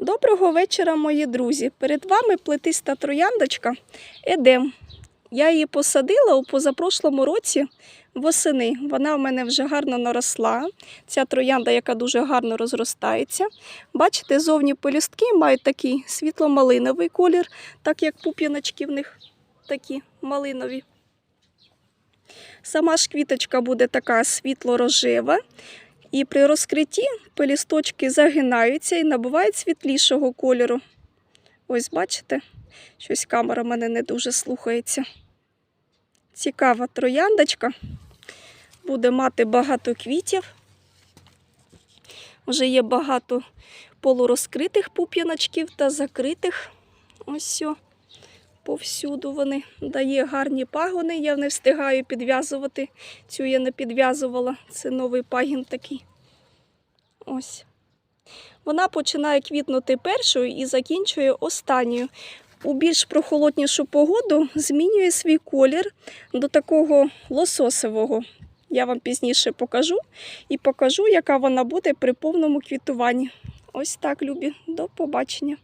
Доброго вечора, мої друзі. Перед вами плетиста трояндочка Едем. Я її посадила у позапрошлому році восени. Вона в мене вже гарно наросла. Ця троянда, яка дуже гарно розростається. Бачите, зовні пелюстки мають такий світло-малиновий колір, так як пуп'яночки в них такі малинові. Сама ж квіточка буде така світло-рожева. І при розкритті пелісточки загинаються і набувають світлішого кольору. Ось бачите, щось камера мене не дуже слухається. Цікава трояндочка. Буде мати багато квітів. Вже є багато полурозкритих пуп'яночків та закритих. Ось все. Повсюду вони дає гарні пагони. Я не встигаю підв'язувати. Цю я не підв'язувала. Це новий пагін такий. Ось. Вона починає квітнути першою і закінчує останньою. У більш прохолоднішу погоду змінює свій колір до такого лососового. Я вам пізніше покажу і покажу, яка вона буде при повному квітуванні. Ось так, любі. До побачення.